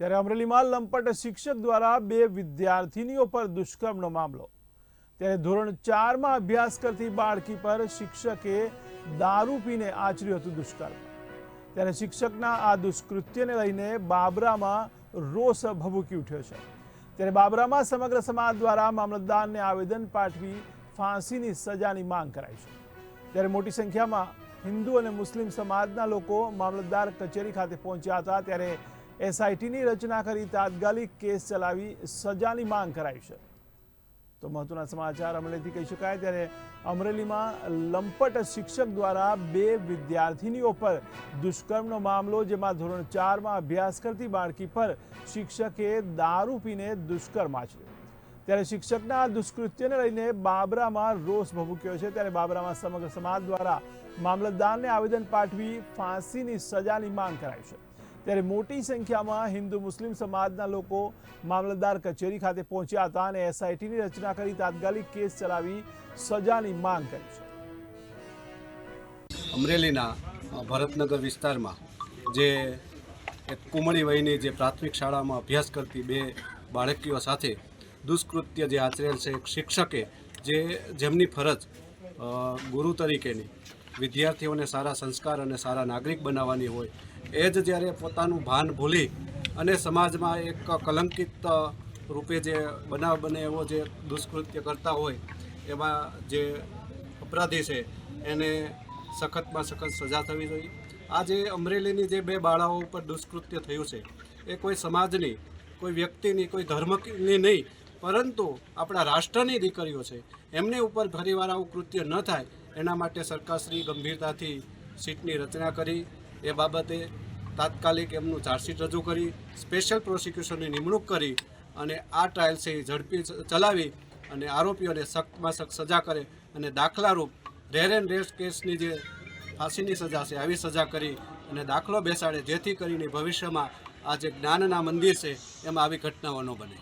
ત્યારે અમરેલીમાં લંપટ શિક્ષક દ્વારા બે વિદ્યાર્થીનીઓ પર દુષ્કર્મનો મામલો. ત્યારે ધોરણ ચારમાં અભ્યાસ કરતી બાળકી પર શિક્ષકે દારૂ પીને આચર્યું હતું દુષ્કર્મ. ત્યારે શિક્ષકના આ દુષ્કૃત્યને લઈને બાબરામાં રોષ ભભૂકી ઉઠ્યો છે. ત્યારે બાબરામાં સમગ્ર સમાજ દ્વારા મામલતદારને આવેદન પાઠવી ફાંસીની સજાની માંગ કરાઈ છે. ત્યારે મોટી સંખ્યામાં હિન્દુ અને મુસ્લિમ સમાજના લોકો મામલતદાર કચેરી ખાતે પહોંચ્યા હતા. ત્યારે એસઆઈટીની રચના કરી તાત્કાલિક કેસ ચલાવી સજાની માંગ કરાઈ છે. તો મહત્વના સમાચાર અમરેલીથી કહી શકાય ત્યારે અમરેલીમાં લંપટ શિક્ષક દ્વારા બે વિદ્યાર્થીનીઓ પર દુષ્કર્મનો મામલો, જેમાં ધોરણ ચારમાં અભ્યાસ કરતી બાળકી પર શિક્ષકે દારૂ પીને દુષ્કર્મ આચર્યો. ત્યારે શિક્ષકના દુષ્કૃત્યને લઈને બાબરામાં રોષ ભભૂક્યો છે. ત્યારે બાબરામાં સમગ્ર સમાજ દ્વારા મામલતદારને આવેદન પાઠવી ફાંસીની સજાની માંગ કરાઈ છે. ત્યારે મોટી સંખ્યામાં હિન્દુ મુસ્લિમ સમાજના લોકો મામલતદાર કચેરી ખાતે પહોંચ્યા હતા અને એસઆઈટીની રચના કરી તાત્કાલિક કેસ ચલાવી સજાની માંગ કરી છે. અમરેલીના ભરતનગર વિસ્તારમાં જે એક કુમળી વયની જે પ્રાથમિક શાળામાં અભ્યાસ કરતી બે બાળકીઓ સાથે દુષ્કૃત્ય જે આચરેલ છે, એક શિક્ષકે જે જેમની ફરજ ગુરુ તરીકેની વિદ્યાર્થીઓને સારા સંસ્કાર અને સારા નાગરિક બનાવવાની હોય એ જ જ્યારે પોતાનું ભાન ભૂલી અને સમાજમાં એક કલંકિત રૂપે જે બનાવ બને એવો જે દુષ્કૃત્ય કરતા હોય એમાં જે અપરાધી છે, એને સખતમાં સખત સજા થવી જોઈએ. આ જે અમરેલીની જે બે બાળાઓ ઉપર દુષ્કૃત્ય થયું છે, એ કોઈ સમાજની, કોઈ વ્યક્તિની, કોઈ ધર્મની નહીં, પરંતુ આપણા રાષ્ટ્રની દીકરીઓ છે, એમની ઉપર ફરીવાર આવું કૃત્ય ન થાય, એના માટે સરકારશ્રી ગંભીરતાથી સીટની રચના કરી. એ બાબતે તાત્કાલિક એમનું ચાર્જશીટ રજૂ કરી સ્પેશિયલ પ્રોસિક્યુશનની નિમણૂક કરી અને આ ટ્રાયલ છે એ ઝડપી ચલાવી અને આરોપીઓને સખ્તમાં સખ્ત સજા કરે અને દાખલારૂપ રેર એન્ડ રેસ કેસની જે ફાંસીની સજા છે, આવી સજા કરી અને દાખલો બેસાડે, જેથી કરીને ભવિષ્યમાં આ જે જ્ઞાનના મંદિર છે, એમાં આવી ઘટનાઓ ન બને.